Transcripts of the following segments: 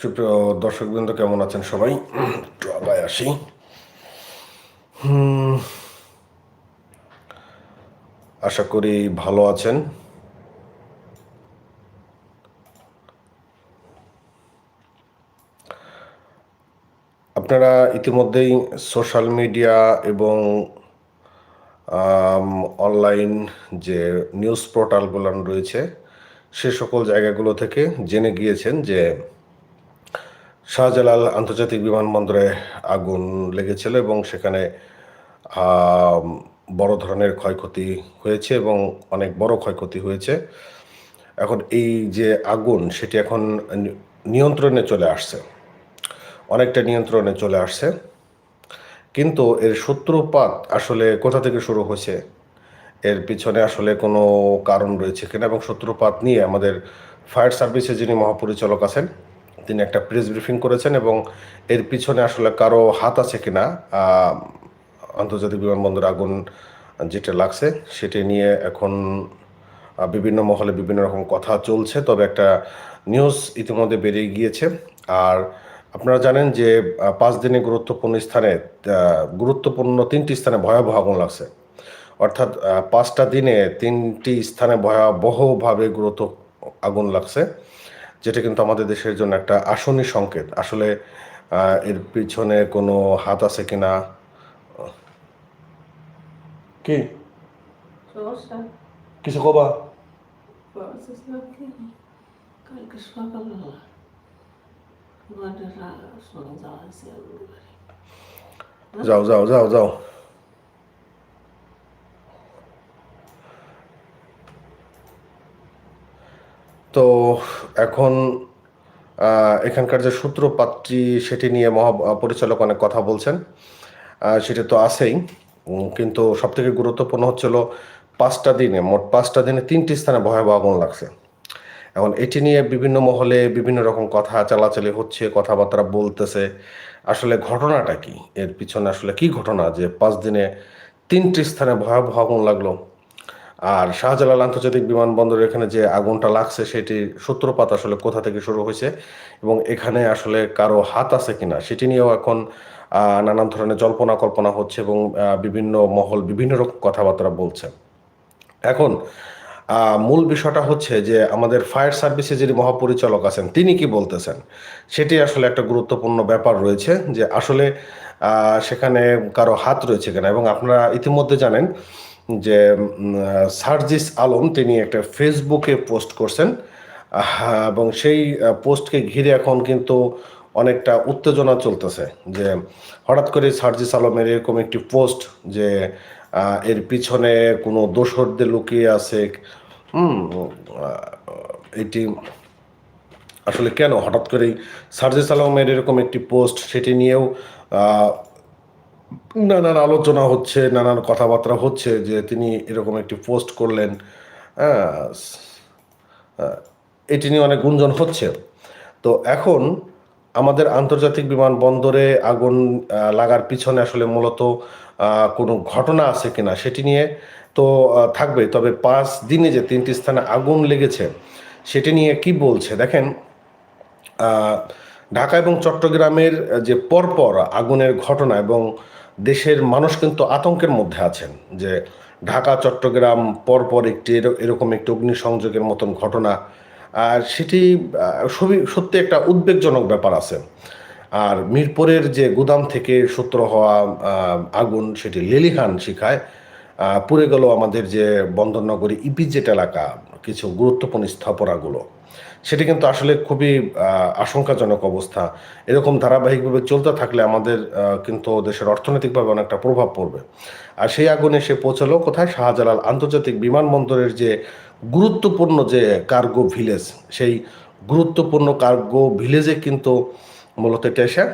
সুপ্রিয় দর্শকবৃন্দ, কেমন আছেন সবাই? একটু আগায় আসি। আশা করি ভালো আছেন। আপনারা ইতিমধ্যেই সোশ্যাল মিডিয়া এবং অনলাইন যে নিউজ পোর্টালগুলো রয়েছে, সে সকল জায়গাগুলো থেকে জেনে গিয়েছেন যে শাহজালাল আন্তর্জাতিক বিমানবন্দরে আগুন লেগেছিল এবং সেখানে বড় ধরনের ক্ষয়ক্ষতি হয়েছে এবং অনেক বড় ক্ষয়ক্ষতি হয়েছে। এখন এই যে আগুন, সেটি এখন নিয়ন্ত্রণে চলে আসছে। অনেকটা নিয়ন্ত্রণে চলে আসছে। কিন্তু এর সূত্রপাত আসলে কোথা থেকে শুরু হয়েছে? এর পিছনে আসলে কোনো কারণ রয়েছে কিনা? এবং সূত্রপাত নিয়ে আমাদের ফায়ার সার্ভিসে যিনি মহাপরিচালক আছেন, তিনি একটা প্রেস ব্রিফিং করেছেন এবং এর পিছনে আসলে কারও হাত আছে কিনা? আন্তর্জাতিক বিমানবন্দরে আগুন যেটা লাগছে সেটি নিয়ে এখন বিভিন্ন মহলে বিভিন্ন রকম কথা চলছে। তবে একটা নিউজ ইতিমধ্যে বেরিয়ে গিয়েছে। আর আপনারা জানেন যে পাঁচ দিনে গুরুত্বপূর্ণ স্থানে গুরুত্বপূর্ণ তিনটি স্থানে ভয়াবহ আগুন লাগছে। অর্থাৎ পাঁচটা দিনে তিনটি স্থানে ভয়াবহভাবে গুরুত্ব আগুন লাগছে যেটা কিন্তু আমাদের দেশের জন্য একটা আসনি সংকেত। আসলে এর পিছনে কোনো হাত আছে কিনা কি? কিছু কবা? প্রসেসকে কালকে সকালবেলা ঘরের সঙ্গে যাওয়া হয়েছে আমাদের বাড়ি। যাও যাও যাও যাও। তো এখন এখানকার যে সূত্রপাতটি, সেটি নিয়ে মহা, পরিচালক অনেক কথা বলছেন। সেটা তো আছেই। কিন্তু সবথেকে গুরুত্বপূর্ণ হচ্ছিল পাঁচটা দিনে, মোট পাঁচটা দিনে তিনটি স্থানে ভয়াবহ আগুন লাগছে। এখন এটি নিয়ে বিভিন্ন মহলে বিভিন্ন রকম কথা চালাচালি হচ্ছে, কথাবার্তা বলতেছে। আসলে ঘটনাটা কি? এর পিছনে আসলে কি ঘটনা? যে পাঁচ দিনে তিনটি স্থানে ভয়াবহ আগুন লাগল। আর শাহজালাল আন্তর্জাতিক বিমানবন্দরের এখানে যে আগুনটা লাগছে, সেটি সূত্রপাত আসলে কোথা থেকে শুরু হয়েছে এবং এখানে আসলে কারও হাত আছে কিনা, সেটি নিয়েও এখন নানান ধরনের জল্পনা কল্পনা হচ্ছে এবং বিভিন্ন মহল বিভিন্ন রকম কথাবার্তা বলছে। এখন মূল বিষয়টা হচ্ছে যে আমাদের ফায়ার সার্ভিসে যিনি মহাপরিচালক আছেন, তিনি কি বলতেছেন? সেটি আসলে একটা গুরুত্বপূর্ণ ব্যাপার রয়েছে যে আসলে সেখানে কারও হাত রয়েছে কিনা। এবং আপনারা ইতিমধ্যে জানেন যে সার্জিস আলম তিনি একটা ফেসবুকে পোস্ট করছেন। এবং সেই পোস্টকে ঘিরে এখন কিন্তু অনেকটা উত্তেজনা চলতেছে যে হঠাৎ করে সার্জিস আলমের এরকম একটি পোস্ট যে এর পিছনে কোনো দোসরদের লুকিয়ে আছে হুম এটি আসলে কেন? হঠাৎ করেই সার্জিস আলমের এরকম একটি পোস্ট, সেটি নিয়েও নানান আলোচনা হচ্ছে, নানান কথাবার্তা হচ্ছে যে তিনি এরকম একটি পোস্ট করলেন। এটি নিয়ে অনেক গুঞ্জন হচ্ছে। তো এখন আমাদের আন্তর্জাতিক বিমানবন্দরে আগুন লাগার পিছনে আসলে মূলত কোনো ঘটনা আছে কিনা সেটি নিয়ে তো থাকবে। তবে পাঁচ দিনে যে তিনটি স্থানে আগুন লেগেছে, সেটি নিয়ে কি বলছে? দেখেন ঢাকা এবং চট্টগ্রামের যে পরপর আগুনের ঘটনা এবং দেশের মানুষ কিন্তু আতঙ্কের মধ্যে আছেন যে ঢাকা, চট্টগ্রাম পরপর একটি এর- এরকম একটি অগ্নিসংযোগের মতন ঘটনা। আর সেটি সত্যি একটা উদ্বেগজনক ব্যাপার আছে। আর মিরপুরের যে গুদাম থেকে সূত্র হওয়া আগুন, সেটি লেলিহান শিখায়। পুড়ে গেল আমাদের যে বন্দরনগরী ইপিজেট এলাকা, কিছু গুরুত্বপূর্ণ স্থাপনাগুলো সেটি কিন্তু আসলে খুবই আশঙ্কাজনক অবস্থা। এরকম ধারাবাহিকভাবে চলতে থাকলে আমাদের কিন্তু দেশের অর্থনৈতিকভাবে অনেকটা প্রভাব পড়বে। আর সেই আগুনে সে পৌঁছালো কোথায়? শাহজালাল আন্তর্জাতিক বিমানবন্দরের যে গুরুত্বপূর্ণ যে কার্গো ভিলেজ, সেই গুরুত্বপূর্ণ কার্গো ভিলেজে কিন্তু মূলত এটা এসে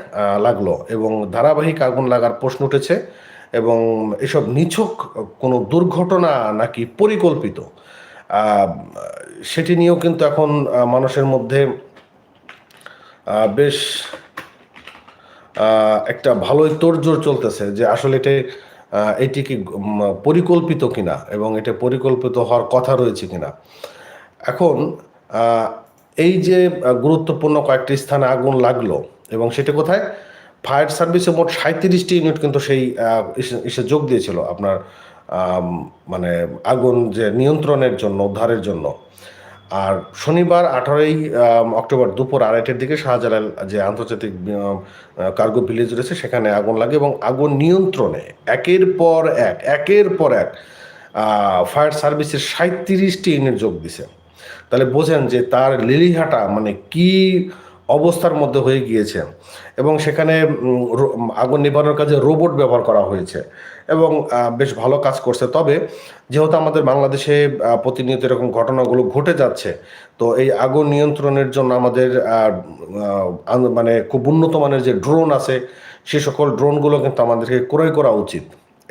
লাগল। এবং ধারাবাহিক আগুন লাগার প্রশ্ন উঠেছে। এবং এসব নিছক কোনো দুর্ঘটনা নাকি পরিকল্পিত সেটি নিয়েও কিন্তু এখন মানুষের মধ্যে বেশ একটা ভালোই তোড়জোড় চলতেছে যে আসলে এটা এটি কি পরিকল্পিত কিনা এবং এটা পরিকল্পিত হওয়ার কথা রয়েছে কিনা। এখন এই যে গুরুত্বপূর্ণ কয়েকটি স্থানে আগুন লাগল এবং সেটা কোথায়? ফায়ার সার্ভিসে মোট সাঁত্রিশটি ইউনিট কিন্তু সেই ইসে যোগ দিয়েছিল আপনার মানে আগুন যে নিয়ন্ত্রণের জন্য, উদ্ধারের জন্য। আর শনিবার আঠারোই অক্টোবর দুপুর আড়াইটের দিকে শাহজালাল যে আন্তর্জাতিক কার্গো ভিলেজ রয়েছে, সেখানে আগুন লাগে এবং আগুন নিয়ন্ত্রণে একের পর এক, একের পর এক ফায়ার সার্ভিসের সাঁত্রিশটি ইউনিট যোগ দিছে। তাহলে বোঝেন যে তার লিলিহাটা মানে কি অবস্থার মধ্যে হয়ে গিয়েছে এবং সেখানে আগুন নিবানোর কাজে রোবট ব্যবহার করা হয়েছে এবং বেশ ভালো কাজ করছে। তবে যেহেতু আমাদের বাংলাদেশে প্রতিনিয়ত এরকম ঘটনাগুলো ঘটে যাচ্ছে, তো এই আগুন নিয়ন্ত্রণের জন্য আমাদের মানে খুব উন্নত মানের যে ড্রোন আছে, সে সকল ড্রোনগুলো কিন্তু আমাদেরকে ক্রয় করা উচিত।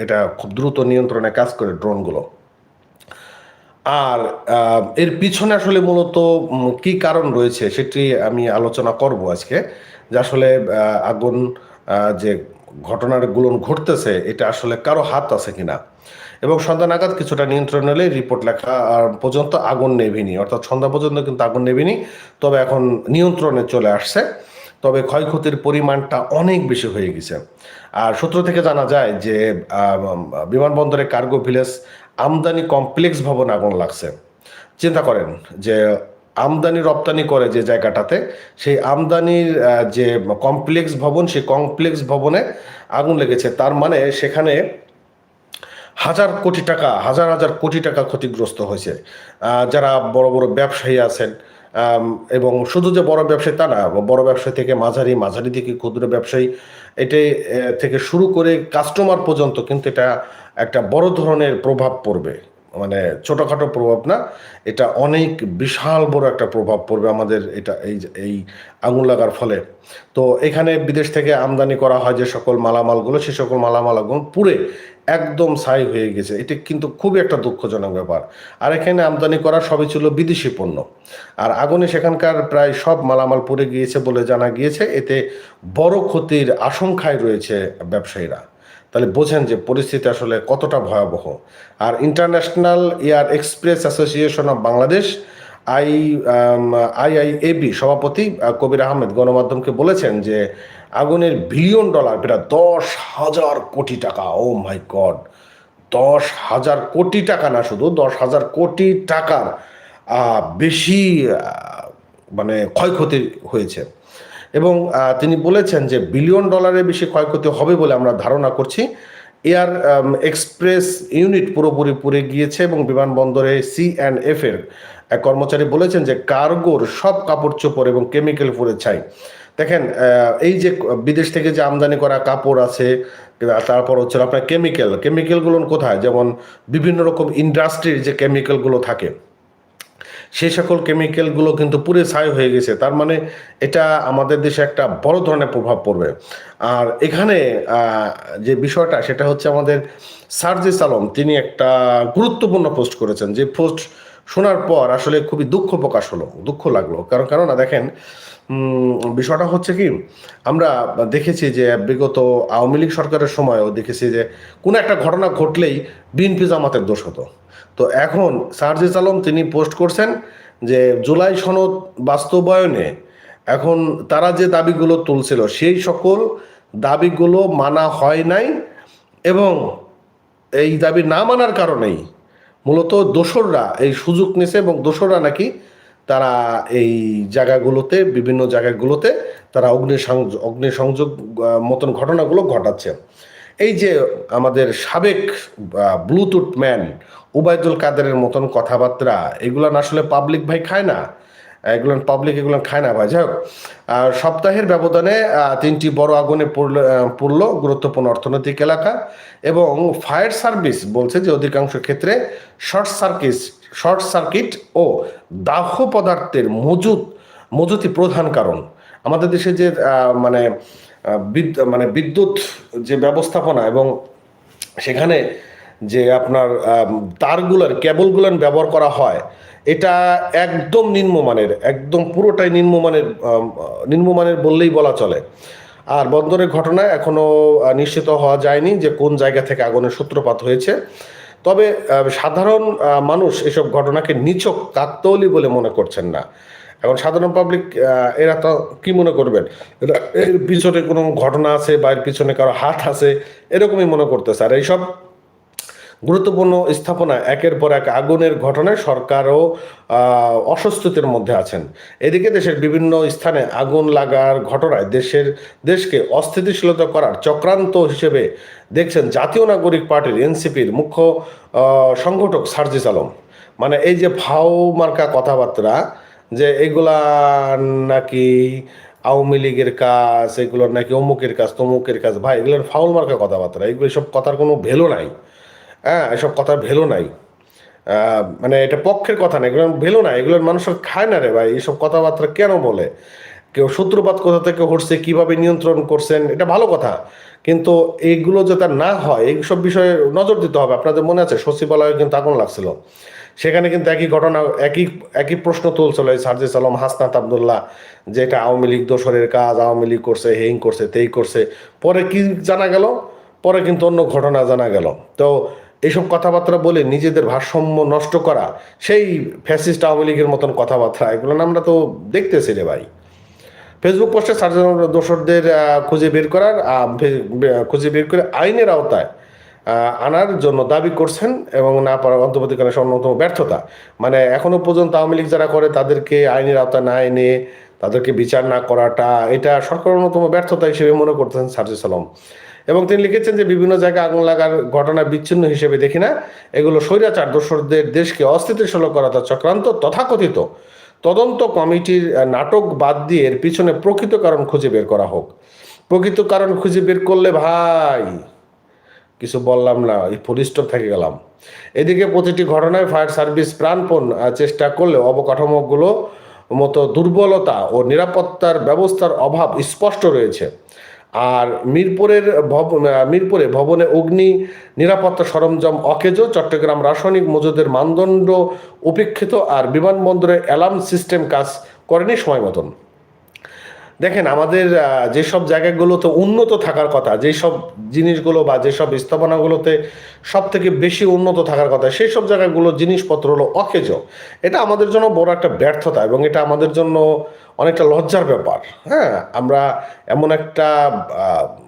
এটা খুব দ্রুত নিয়ন্ত্রণে কাজ করে ড্রোনগুলো। আর এর পিছনে আসলে মূলত কি কারণ রয়েছে সেটি আমি আলোচনা করব আজকে। যে আসলে আগুন যে ঘটনারগুলো ঘটতেছে, এটা আসলে কারও হাত আছে কিনা? এবং সন্ধ্যা নাগাদ কিছুটা নিয়ন্ত্রণ হলে রিপোর্ট লেখা পর্যন্ত আগুন নেভিনি। অর্থাৎ সন্ধ্যা পর্যন্ত কিন্তু আগুন নেভিনি, তবে এখন নিয়ন্ত্রণে চলে আসছে। তবে ক্ষয়ক্ষতির পরিমাণটা অনেক বেশি হয়ে গেছে। আর সূত্র থেকে জানা যায় যে বিমানবন্দরে কার্গো ভিলেজ আমদানি কমপ্লেক্স ভবন আগুন লাগছে। চিন্তা করেন যে আমদানি রপ্তানি করে যে জায়গাটাতে, সেই আমদানির যে কমপ্লেক্স ভবন, সেই কমপ্লেক্স ভবনে আগুন লেগেছে। তার মানে সেখানে হাজার কোটি টাকা, হাজার হাজার কোটি টাকা ক্ষতিগ্রস্ত হয়েছে। যারা বড় বড় ব্যবসায়ী আছেন এবং শুধু যে বড় ব্যবসায়ী তা না, বড় ব্যবসায়ী থেকে মাঝারি মাঝারি থেকে ক্ষুদ্র ব্যবসায়ী, এটাই থেকে শুরু করে কাস্টমার পর্যন্ত কিন্তু এটা একটা বড় ধরনের প্রভাব পড়বে। মানে ছোটোখাটো প্রভাব না, এটা অনেক বিশাল বড় একটা প্রভাব পড়বে আমাদের এটা, এই এই আগুন লাগার ফলে। তো এখানে বিদেশ থেকে আমদানি করা হয় যে সকল মালামালগুলো, সে সকল মালামাল আগুন পুড়ে একদম ছাই হয়ে গেছে। এটা কিন্তু খুবই একটা দুঃখজনক ব্যাপার। আর এখানে আমদানি করা সবই ছিল বিদেশি পণ্য। আর আগুনে সেখানকার প্রায় সব মালামাল পুড়ে গিয়েছে বলে জানা গিয়েছে। এতে বড় ক্ষতির আশঙ্কায় রয়েছে ব্যবসায়ীরা। তাহলে বোঝেন যে পরিস্থিতি আসলে কতটা ভয়াবহ। আর international air express association of Bangladesh I I I IIAB সভাপতি কবির আহমেদ গণমাধ্যমকে বলেছেন যে আগুনের বিলিয়ন ডলার, প্রায় দশ হাজার কোটি টাকা, ও মাই গড, দশ হাজার কোটি টাকা না শুধু, দশ হাজার কোটি টাকার বেশি মানে ক্ষয়ক্ষতি হয়েছে। এবং তিনি বলেছেন যে বিলিয়ন ডলারের বেশি ক্ষয়ক্ষতি হবে বলে আমরা ধারণা করছি। এয়ার এক্সপ্রেস ইউনিট পুরোপুরি পুড়ে গিয়েছে এবং বিমানবন্দরে সি অ্যান্ড এফ এর এক কর্মচারী বলেছেন যে কার্গোর সব কাপড় চোপড় এবং কেমিক্যাল পুড়ে ছাই। দেখেন এই যে বিদেশ থেকে যে আমদানি করা কাপড় আছে, তারপর হচ্ছে আপনার কেমিক্যাল। কেমিক্যালগুলো কোথায়? যেমন বিভিন্ন রকম ইন্ডাস্ট্রির যে কেমিক্যালগুলো থাকে। সেই সকল কেমিক্যালগুলো কিন্তু পুরে ছাই হয়ে গেছে। তার মানে এটা আমাদের দেশে একটা বড় ধরনের প্রভাব পড়বে। আর এখানে যে বিষয়টা, সেটা হচ্ছে আমাদের সার্জিস আলম, তিনি একটা গুরুত্বপূর্ণ পোস্ট করেছেন। যে পোস্ট শোনার পর আসলে খুবই দুঃখ প্রকাশ হলো, দুঃখ লাগল। কারণ কেননা দেখেন বিষয়টা হচ্ছে কি, আমরা দেখেছি যে বিগত আওয়ামী লীগ সরকারের সময়ও দেখেছি যে কোনো একটা ঘটনা ঘটলেই বিএনপি জামাতের দোষ হতো। তো এখন সার্জিস আলম তিনি পোস্ট করছেন যে জুলাই সনদ বাস্তবায়নে এখন তারা যে দাবিগুলো তুলছিল, সেই সকল দাবিগুলো মানা হয় নাই এবং এই দাবি না মানার কারণেই মূলত দোসররা এই সুযোগ নিছে এবং দোসররা নাকি তারা এই জায়গাগুলোতে, বিভিন্ন জায়গাগুলোতে তারা অগ্নিসংযোগ অগ্নিসংযোগ মতন ঘটনাগুলো ঘটাচ্ছে। এই যে আমাদের সাবেক ব্লুটুথ ম্যান উবায়দুল কাদেরের মতন কথাবার্তা, এগুলো না আসলে পাবলিক ভাই খায় না। এগুলো পাবলিক এগুলো খায় না ভাই। যাই হোক সপ্তাহের ব্যবধানে তিনটি বড় আগুনে পড়ল গুরুত্বপূর্ণ অর্থনৈতিক এলাকা এবং ফায়ার সার্ভিস বলছে যে অধিকাংশ ক্ষেত্রে শর্ট সার্কিট শর্ট সার্কিট ও দাহ পদার্থের মজুদ মজুতি প্রধান কারণ। আমাদের দেশে যে মানে মানে বিদ্যুৎ যে ব্যবস্থাপনা এবং সেখানে যে আপনার তারগুলোর কেবলগুলো ব্যবহার করা হয় এটা একদম নিম্নমানের একদম পুরোটাই নিম্নমানের নিম্নমানের বললেই বলা চলে। আর বন্দরের ঘটনায় এখনও আহ, নিশ্চিত হওয়া যায়নি যে কোন জায়গা থেকে আগুনের সূত্রপাত হয়েছে। তবে সাধারণ মানুষ এসব ঘটনাকে নিছক কাকতৌলি বলে মনে করছেন না। এখন সাধারণ পাবলিক এরা তো কি মনে করবেন? এর পিছনে কোনো ঘটনা আছে বা এর পিছনে কারও হাত আছে এরকমই মনে করতেছে। আর এইসব গুরুত্বপূর্ণ স্থাপনা একের পর এক আগুনের ঘটনায় সরকারও অস্বস্তির মধ্যে আছেন। এদিকে দেশের বিভিন্ন স্থানে আগুন লাগার ঘটনায় দেশের, দেশকে অস্থিতিশীলতা করার চক্রান্ত হিসেবে দেখছেন জাতীয় নাগরিক পার্টির এনসিপির মুখ্য সংগঠক সার্জিস আলম। মানে এই যে ভাও মার্কা কথাবার্তা, যে এগুলা নাকি আওয়ামী লীগের কাজ, এগুলোর নাকি অমুকের কাজ, তমুকের কাজ, ভাই এগুলোর ফাউল মার্কা কথাবার্তা, এগুলো সব কথার কোনো ভ্যালু নাই। হ্যাঁ এসব কথা ভেলো নাই। মানে এটা পক্ষের কথা না এগুলোর ভেলো নাই এগুলোর মানুষের খায় না রে ভাই এইসব কথাবার্তা কেন বলে? কেউ সূত্রপাত কোথা থেকে হচ্ছে কীভাবে নিয়ন্ত্রণ করছেন, এটা ভালো কথা, কিন্তু এইগুলো যাতে না হয়, এইসব বিষয়ে নজর দিতে হবে, আপনাদের মনে আছে, সচিবালয়ে কিন্তু আগুন লাগছিল। সেখানে কিন্তু একই ঘটনা, একই একই প্রশ্ন তুলছিল এই সার্জিস আলম, হাসনাত আবদুল্লাহ, যে এটা আওয়ামী লীগ দোসরের কাজ, আওয়ামী লীগ করছে, হেইং করছে, তেই করছে। পরে কি জানা গেল? পরে কিন্তু অন্য ঘটনা জানা গেল। তো এইসব কথাবার্তা বলে নিজেদের ভারসাম্য নষ্ট করা, সেই ফ্যাসিস্ট আওয়ামী লীগের মতন কথাবার্তা এগুলো আমরা তো দেখতেছি রে ভাই। ফেসবুক পোস্টে সার্জন দোষরদের খুঁজে বের করার খুঁজে বের করে আইনের আওতায় আনার জন্য দাবি করছেন এবং না পারার অন্তর্বর্তীকালে অন্যতম ব্যর্থতা। মানে এখনও পর্যন্ত আওয়ামী লীগ যারা করে তাদেরকে আইনের আওতায় না এনে তাদেরকে বিচার না করাটা, এটা সরকার অন্যতম ব্যর্থতা হিসেবে মনে করতেন সার্জিস আলম। এবং তিনি লিখেছেন যে বিভিন্ন জায়গায় আগুন লাগার ঘটনা বিচ্ছিন্ন হিসেবে দেখি না। এগুলো স্বৈরাচার দোসরদের দেশকে অস্থিতিশীল করা তার চক্রান্ত তথাকথিত। তদন্ত কমিটির নাটক বাদ দিয়ে এর পিছনে প্রকৃত কারণ খুঁজে বের করা হোক। প্রকৃত কারণ খুঁজে বের করলে ভাই, কিছু বললাম না, এই ফুল স্টপ থেকে গেলাম। এদিকে প্রতিটি ঘটনায় ফায়ার সার্ভিস প্রাণপণ চেষ্টা করলে অবকাঠামোগুলো মতো দুর্বলতা ও নিরাপত্তার ব্যবস্থার অভাব স্পষ্ট রয়েছে। আর মিরপুরের ভবন মিরপুরে ভবনে অগ্নি নিরাপত্তা সরঞ্জাম অকেজো, চট্টগ্রাম রাসায়নিক মজুদের মানদণ্ড উপেক্ষিত আর বিমানবন্দরে অ্যালার্ম সিস্টেম কাজ করেনি সময় মতন দেখেন, আমাদের যেসব জায়গাগুলোতে উন্নত থাকার কথা, যেসব জিনিসগুলো বা যেসব স্থাপনাগুলোতে সব থেকে বেশি উন্নত থাকার কথা সেই সব জায়গাগুলো জিনিসপত্র হলো অকেজ। এটা আমাদের জন্য বড় একটা ব্যর্থতা এবং এটা আমাদের জন্য অনেকটা লজ্জার ব্যাপার। হ্যাঁ আমরা এমন একটা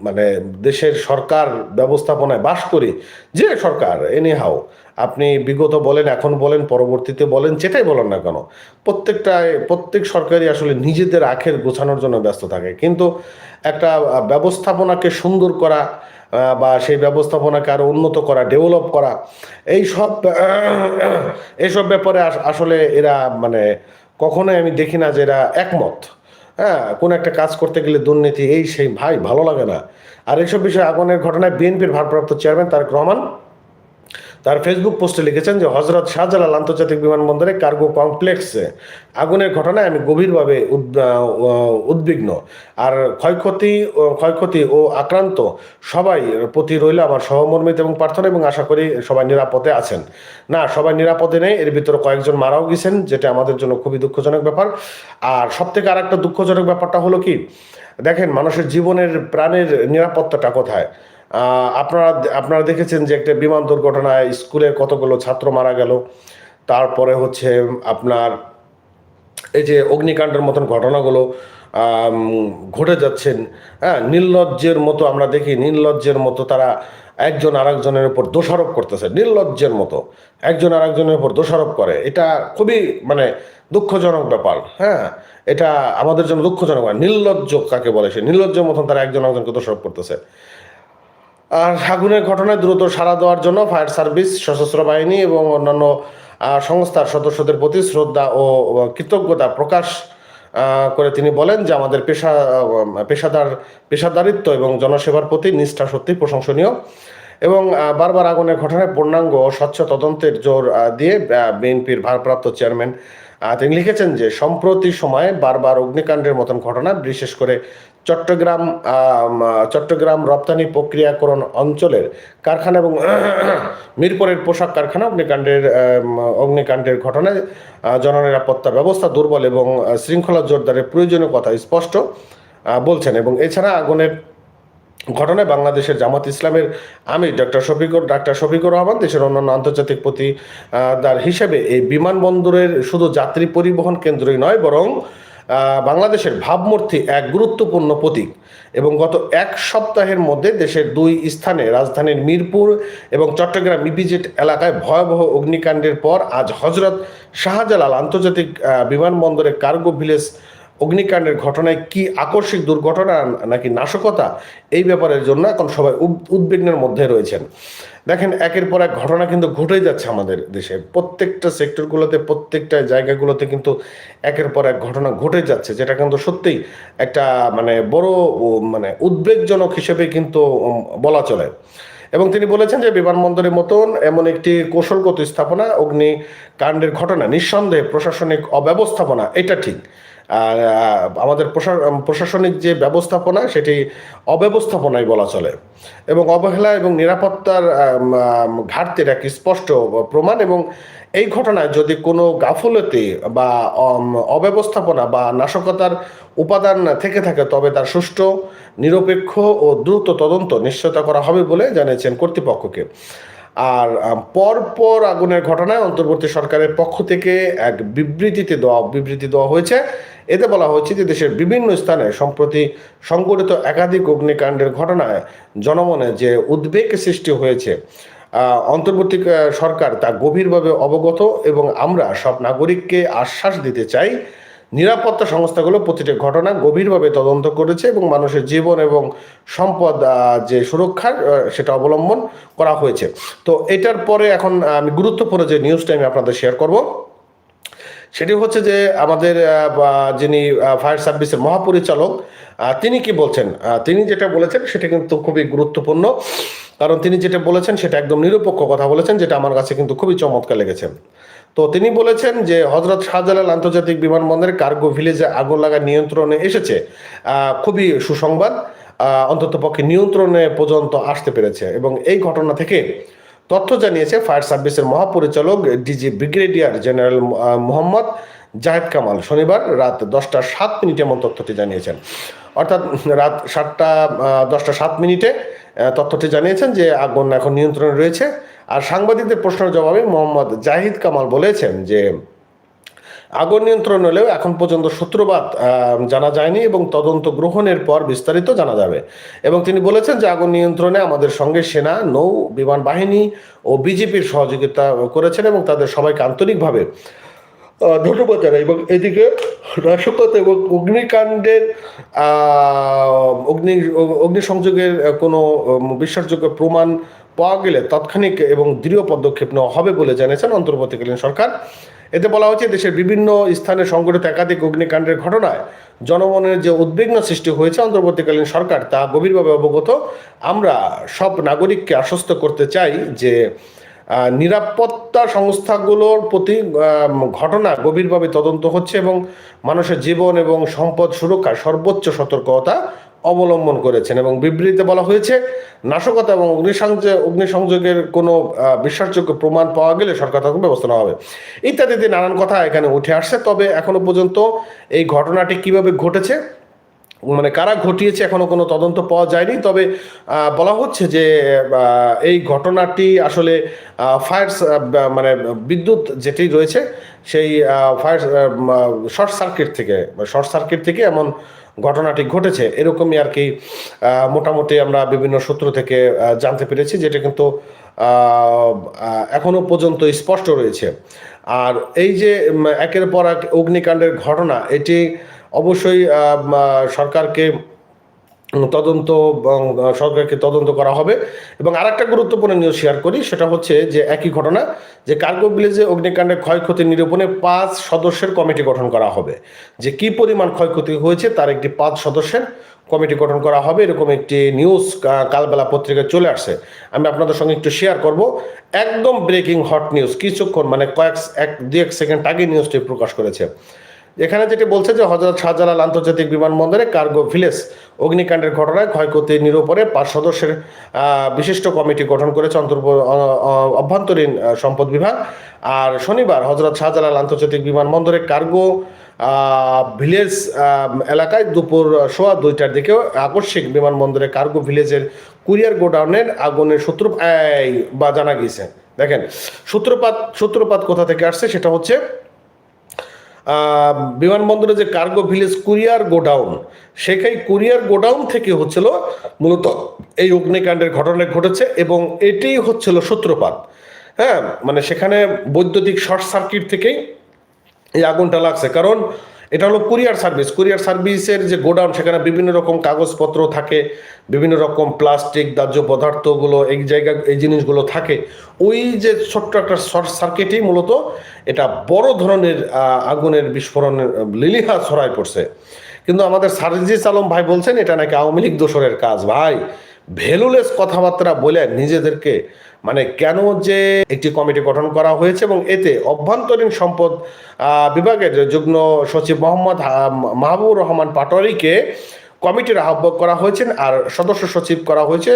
মানে দেশের সরকার ব্যবস্থাপনায় বাস করি, যে সরকার এনি হাও আপনি বিগত বলেন, এখন বলেন, পরবর্তীতে বলেন, যেটাই বলেন না কেন, প্রত্যেকটায়, প্রত্যেক সরকারই আসলে নিজেদের আখের গোছানোর জন্য ব্যস্ত থাকে। কিন্তু একটা ব্যবস্থাপনাকে সুন্দর করা বা সেই ব্যবস্থাপনাকে আরও উন্নত করা ডেভেলপ করা, এই সব এইসব ব্যাপারে আসলে এরা মানে কখনোই আমি দেখি না যে এরা একমত। হ্যাঁ কোনো একটা কাজ করতে গেলে দুর্নীতি, এই সেই ভাই, ভালো লাগে না। আর এইসব বিষয়ে আগুনের ঘটনায় বিএনপির ভারপ্রাপ্ত চেয়ারম্যান তারেক রহমান তার ফেসবুক পোস্টে লিখেছেন যে, হজরত শাহজালাল আন্তর্জাতিক বিমানবন্দরে কার্গো কমপ্লেক্সে আগুনের ঘটনায় আমি গভীরভাবে উদ- উদ্বিগ্ন। আর ক্ষয়ক্ষতি ক্ষয়ক্ষতি ও আক্রান্ত সবাই প্রতি রইল আমার সহমর্মিত এবং প্রার্থনা এবং আশা করি সবাই নিরাপদে আছেন। না, সবাই নিরাপদে নেই, এর ভিতরে কয়েকজন মারাও গেছেন, যেটা আমাদের জন্য খুবই দুঃখজনক ব্যাপার। আর সব থেকে আর একটা দুঃখজনক ব্যাপারটা হলো কি, দেখেন, মানুষের জীবনের প্রাণের নিরাপত্তাটা কোথায়? আপনারা আপনারা দেখেছেন যে একটা বিমান দুর্ঘটনায় স্কুলের কতগুলো ছাত্র মারা গেল। তারপরে হচ্ছে আপনার এই যে অগ্নিকাণ্ডের মতন ঘটনাগুলো ঘটে যাচ্ছেন। হ্যাঁ নির্লজ্জের মতো আমরা দেখি, নির্লজ্জের মতো তারা একজন আরেকজনের উপর দোষারোপ করতেছে, নির্লজ্জের মতো। একজন আরেকজনের উপর দোষারোপ করে। এটা খুবই মানে দুঃখজনক ব্যাপার। হ্যাঁ এটা আমাদের জন্য দুঃখজনক নির্লজ্জ কাকে বলে সে? নির্লজ্জের মতন তারা একজন আরেকজনকে দোষারোপ করতেছে। আর আগুনের ঘটনায় দ্রুত সাড়া দেওয়ার জন্য ফায়ার সার্ভিস, সশস্ত্র বাহিনী এবং অন্যান্য সংস্থার সদস্যদের প্রতি শ্রদ্ধা ও কৃতজ্ঞতা প্রকাশ করে তিনি বলেন যে আমাদের পেশা পেশাদার, পেশাদারিত্ব এবং জনসেবার প্রতি নিষ্ঠা সত্যি প্রশংসনীয় এবং বারবার আগুনের ঘটনায় পূর্ণাঙ্গ ও স্বচ্ছ তদন্তের জোর দিয়ে বিএনপির ভারপ্রাপ্ত চেয়ারম্যান তিনি লিখেছেন যে, সম্প্রতি সময়ে বারবার অগ্নিকাণ্ডের মতন ঘটনা, বিশেষ করে চট্টগ্রাম চট্টগ্রাম রপ্তানি প্রক্রিয়াকরণ অঞ্চলের কারখানা এবং মিরপুরের পোশাক কারখানা, অগ্নিকাণ্ডের অগ্নিকাণ্ডের ঘটনায় জননিরাপত্তা ব্যবস্থা দুর্বল এবং শৃঙ্খলা জোরদারের প্রয়োজনীয় কথা স্পষ্ট বলছেন এবং এছাড়া আগুনের ঘটনায় বাংলাদেশের জামাত ইসলামের আমির ডক্টর শফিকুর ডাক্তার শফিকুর রহমান দেশের অন্যান্য আন্তর্জাতিক প্রতিদার হিসেবে এই বিমানবন্দরের শুধু যাত্রী পরিবহন কেন্দ্রই নয় বরং বাংলাদেশের ভাবমূর্তি এক গুরুত্বপূর্ণ প্রতীক। এবং গত এক সপ্তাহের মধ্যে দেশের দুই স্থানে রাজধানীর মিরপুর এবং চট্টগ্রাম ইপিজেড এলাকায় ভয়াবহ অগ্নিকাণ্ডের পর আজ হজরত শাহজালাল আন্তর্জাতিক আহ, বিমানবন্দরে কার্গো ভিলেজ অগ্নিকাণ্ডের ঘটনায় কি আকস্মিক দুর্ঘটনা নাকি নাশকতা? এই ব্যাপারের জন্য এখন সবাই উদ- উদ্বিগ্নের মধ্যে রয়েছেন। দেখেন, একের পর এক ঘটনা কিন্তু ঘটেই যাচ্ছে আমাদের দেশে। প্রত্যেকটা সেক্টরগুলোতে, প্রত্যেকটা জায়গাগুলোতে কিন্তু একের পর এক ঘটনা ঘটে যাচ্ছে, যেটা কিন্তু সত্যিই একটা মানে বড় মানে উদ্বেগজনক হিসেবে কিন্তু বলা চলে। এবং তিনি বলেছেন যে, বিমানবন্দরের মতন এমন একটি কৌশলগত স্থাপনা, অগ্নিকাণ্ডের ঘটনা, নিঃসন্দেহে প্রশাসনিক অব্যবস্থাপনা, এটা ঠিক। আমাদের প্রশা- প্রশাসনিক যে ব্যবস্থাপনা সেটি অব্যবস্থাপনাই বলা চলে। এবং অবহেলা এবং নিরাপত্তার ঘাটতির এক স্পষ্ট প্রমাণ এবং এই ঘটনায় যদি কোনো গাফলতি বা অব্যবস্থাপনা বা নাশকতার উপাদান থেকে থাকে তবে তার সুষ্ঠু নিরপেক্ষ ও দ্রুত তদন্ত নিশ্চয়তা করা হবে বলে জানিয়েছেন কর্তৃপক্ষকে। আর আম, পর পর আগুনের ঘটনায় অন্তর্বর্তী সরকারের পক্ষ থেকে এক বিবৃতিতে দেওয়া বিবৃতি দেওয়া হয়েছে এতে বলা হয়েছে যে দেশের বিভিন্ন স্থানে সম্প্রতি সংঘটিত একাধিক অগ্নিকাণ্ডের ঘটনায় জনমনে যে উদ্বেগ সৃষ্টি হয়েছে অন্তর্বর্তী সরকার তা গভীরভাবে অবগত এবং আমরা সব নাগরিককে আশ্বাস দিতে চাই, নিরাপত্তা সংস্থাগুলো প্রতিটি ঘটনা গভীরভাবে তদন্ত করেছে এবং মানুষের জীবন এবং সম্পদ যে সুরক্ষার সেটা অবলম্বন করা হয়েছে। তো এটার পরে এখন আমি গুরুত্বপূর্ণ যে নিউজটা আমি আপনাদের শেয়ার করব। সেটি হচ্ছে যে আমাদের যিনি ফায়ার সার্ভিসের মহাপরিচালক তিনি কি বলছেন? তিনি যেটা বলেছেন সেটা কিন্তু খুবই গুরুত্বপূর্ণ। কারণ তিনি যেটা বলেছেন সেটা একদম নিরপেক্ষ কথা বলেছেন, যেটা আমার কাছে কিন্তু খুবই চমৎকার লেগেছে। তো তিনি বলেছেন যে, হজরত শাহজালাল আন্তর্জাতিক বিমানবন্দরে কার্গো ভিলেজে আগুন লাগা নিয়ন্ত্রণে এসেছে। খুবই সুসংবাদ। অন্তত পক্ষে নিয়ন্ত্রণে পর্যন্ত আসতে পেরেছে। এবং এই ঘটনা থেকে তথ্য জানিয়েছে ফায়ার সার্ভিসের মহাপরিচালক DG brigadier general Mohammad Zahed Kamal. শনিবার রাত দশটা সাত মিনিটে এমন তথ্যটি জানিয়েছেন। অর্থাৎ রাত সাতটা দশটা সাত মিনিটে তথ্যটি জানিয়েছেন যে আগুন এখন নিয়ন্ত্রণে রয়েছে। আর সাংবাদিকদের প্রশ্নের জবাবে মোহাম্মদ জাহিদ কামাল বলেছেন যে আগুন নিয়ন্ত্রণ হলেও এখন পর্যন্ত সূত্রপাত জানা যায়নি এবং তদন্ত গ্রহণের পর বিস্তারিত জানা যাবে। এবং তিনি বলেছেন যে আগুন নিয়ন্ত্রণে আমাদের সঙ্গে সেনা, নৌ, বিমান বাহিনী ও বিজেপির সহযোগিতা করেছেন এবং তাদের সবাইকে আন্তরিকভাবে ধন্যবাদ জানাই। এবং এদিকে নাশকতা এবং অগ্নিকাণ্ডের অগ্নি, অগ্নিসংযোগের কোনো বিশ্বাসযোগ্য প্রমাণ পাওয়া গেলে তাৎক্ষণিক এবং দৃঢ় পদক্ষেপ নেওয়া হবে বলে জানিয়েছেন অন্তর্বর্তীকালীন সরকার। এতে বলা হয়েছে দেশের বিভিন্ন স্থানে সংঘটিত একাধিক অগ্নিকাণ্ডের ঘটনায় জনমনের যে উদ্বিগ্ন সৃষ্টি হয়েছে অন্তর্বর্তীকালীন সরকার, তা গভীরভাবে অবগত। আমরা সব নাগরিককে আশ্বস্ত করতে চাই যে নিরাপত্তা সংস্থাগুলোর প্রতি ঘটনা গভীরভাবে তদন্ত হচ্ছে এবং মানুষের জীবন এবং সম্পদ সুরক্ষার সর্বোচ্চ সতর্কতা অবলম্বন করেছেন এবং বিবৃতিতে বলা হয়েছে, নাশকতা এবং অগ্নিসংযোগ অগ্নিসংযোগের কোনো বিশ্বাসযোগ্য প্রমাণ পাওয়া গেলে সরকার তখন ব্যবস্থা নেওয়া হবে। ইত্যাদি নানান কথা এখানে উঠে আসছে। তবে এখনও পর্যন্ত এই ঘটনাটি কীভাবে ঘটেছে মানে কারা ঘটিয়েছে এখনও কোনো তদন্ত পাওয়া যায়নি। তবে বলা হচ্ছে যে এই ঘটনাটি আসলে ফায়ার মানে বিদ্যুৎ যেটি রয়েছে, সেই ফায়ার শর্ট সার্কিট থেকে, শর্ট সার্কিট থেকে এমন ঘটনাটি ঘটেছে। এরকমই আর কি মোটামুটি আমরা বিভিন্ন সূত্র থেকে জানতে পেরেছি, যেটা কিন্তু এখনও পর্যন্ত স্পষ্ট রয়েছে। আর এই যে একের পর এক অগ্নিকাণ্ডের ঘটনা, এটি অবশ্যই সরকারকে তদন্ত সরকারকে তদন্ত করা হবে। এবং আরেকটা গুরুত্বপূর্ণ নিউজ শেয়ার করি, সেটা হচ্ছে যে একই ঘটনা, যে কার্গো ভিলেজে অগ্নিকাণ্ডে ক্ষয়ক্ষতি নিরূপণে পাঁচ সদস্যের কমিটি গঠন করা হবে। যে কি পরিমাণ ক্ষয়ক্ষতি হয়েছে তার একটি পাঁচ সদস্যের কমিটি গঠন করা হবে, এরকম একটি নিউজ কালবেলা পত্রিকায় চলে আসছে। আমি আপনাদের সঙ্গে একটু শেয়ার করব। একদম ব্রেকিং হট নিউজ কিছুক্ষণ মানে কয়েক এক দু এক সেকেন্ড আগে নিউজটি প্রকাশ করেছে। এখানে যেটি বলছে যে হজরত শাহজালাল আন্তর্জাতিক বিমানবন্দরে কার্গো ভিলেজ অগ্নিকাণ্ডের ঘটনায় ক্ষয়ক্ষতি নিরূপণে পাঁচ সদস্যের বিশিষ্ট কমিটি গঠন করেছে অন্তর্ব অ- অ- অভ্যন্তরীণ সম্পদ বিভাগ। আর শনিবার হজরত শাহজালাল আন্তর্জাতিক বিমানবন্দরে কার্গো ভিলেজ এলাকায় দুপুর সোয়া দুইটার দিকে আকস্মিক বিমানবন্দরে কার্গো ভিলেজের কুরিয়ার গোডাউনের আগুনের সূত্র বা জানা গিয়েছে। দেখেন, সূত্রপাত সূত্রপাত কোথা থেকে আসছে সেটা হচ্ছে বিমানবন্দরে যে কার্গো ভিলেজ কুরিয়ার গোডাউন সেখানে কুরিয়ার গোডাউন থেকে হচ্ছিল মূলত এই অগ্নিকাণ্ডের ঘটনা ঘটেছে এবং এটি হচ্ছিল সূত্রপাত। হ্যাঁ মানে সেখানে বৈদ্যুতিক শর্ট সার্কিট থেকেই এই আগুনটা লাগছে। কারণ এটা হলো কুরিয়ার সার্ভিস কুরিয়ার সার্ভিসের যে গোডাউন, সেখানে বিভিন্ন রকম কাগজপত্র থাকে, বিভিন্ন রকম প্লাস্টিক দাহ্য পদার্থগুলো, এই জায়গা, এই জিনিসগুলো থাকে। ওই যে ছোট্ট একটা শর্ট সার্কিটই মূলত এটা বড় ধরনের আগুনের বিস্ফোরণের লিলিহা ছড়ায় পড়ছে। কিন্তু আমাদের সার্জিস আলম ভাই বলছেন, এটা নাকি আওয়ামী লীগ দোসরের কাজ। ভাই ভ্যালুলেস কথাবার্তা বলে নিজেদেরকে মানে কেন যে একটি কমিটি গঠন করা হয়েছে এবং এতে অভ্যন্তরীণ সম্পদ বিভাগের যুগ্ম সচিব মোহাম্মদ মাহবুব রহমান পাটোয়ারিকে কমিটির আহ্বায়ক করা হয়েছে আর সদস্য সচিব করা হয়েছে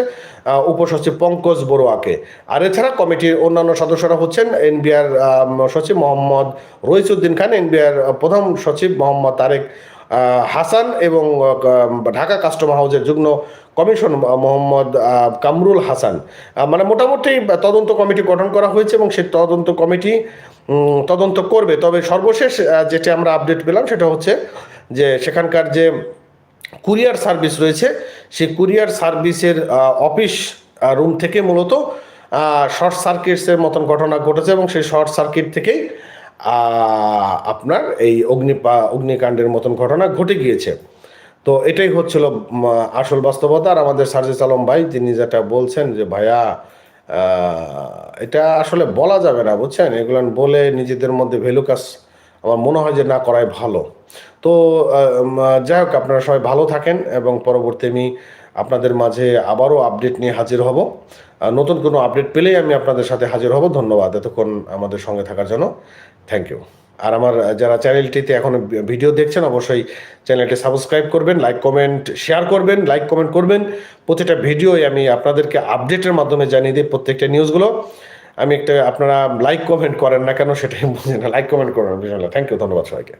উপসচিব পঙ্কজ বড়ুয়াকে। আর এছাড়া কমিটির অন্যান্য সদস্যরা হচ্ছেন এনবিআর সচিব মোহাম্মদ রইসুদ্দিন খান, এনবিআর প্রধান সচিব মোহাম্মদ তারেক হাসান এবং ঢাকা কাস্টমার হাউসের যুগ্ম কমিশন মোহাম্মদ কামরুল হাসান। মানে মোটামুটি তদন্ত কমিটি গঠন করা হয়েছে এবং সেই তদন্ত কমিটি তদন্ত করবে। তবে সর্বশেষ যেটা আমরা আপডেট পেলাম সেটা হচ্ছে যে সেখানকার যে কুরিয়ার সার্ভিস রয়েছে, সেই কুরিয়ার সার্ভিসের অফিস রুম থেকে মূলত শর্ট সার্কিটসের মতন ঘটনা ঘটেছে এবং সেই শর্ট সার্কিট থেকেই আপনার এই অগ্নি অগ্নিকাণ্ডের মতন ঘটনা ঘটে গিয়েছে। তো এটাই হচ্ছিল আসল বাস্তবতা। আর আমাদের সার্জিস আলম ভাই, তিনি যেটা বলছেন যে, ভাইয়া এটা আসলে বলা যাবে না, বুঝছেন? এগুলো বলে নিজেদের মধ্যে ভ্যালু কাজ আমার মনে হয় যে না করাই ভালো। তো যাই হোক, আপনারা সবাই ভালো থাকেন এবং পরবর্তী আমি আপনাদের মাঝে আবারও আপডেট নিয়ে হাজির হব। নতুন কোনো আপডেট পেলেই আমি আপনাদের সাথে হাজির হব। ধন্যবাদ এতক্ষণ আমাদের সঙ্গে থাকার জন্য। থ্যাংক ইউ আর আমার যারা চ্যানেলটিতে এখন ভিডিও দেখছেন, অবশ্যই চ্যানেলটি সাবস্ক্রাইব করবেন, লাইক, কমেন্ট, শেয়ার করবেন, লাইক, কমেন্ট করবেন। প্রতিটা ভিডিওই আমি আপনাদেরকে আপডেটের মাধ্যমে জানিয়ে দিই প্রত্যেকটা নিউজগুলো। আমি একটা, আপনারা লাইক, কমেন্ট করেন না কেন, সেটাই বুঝি না। লাইক, কমেন্ট করেন থ্যাংক ইউ ধন্যবাদ সবাইকে।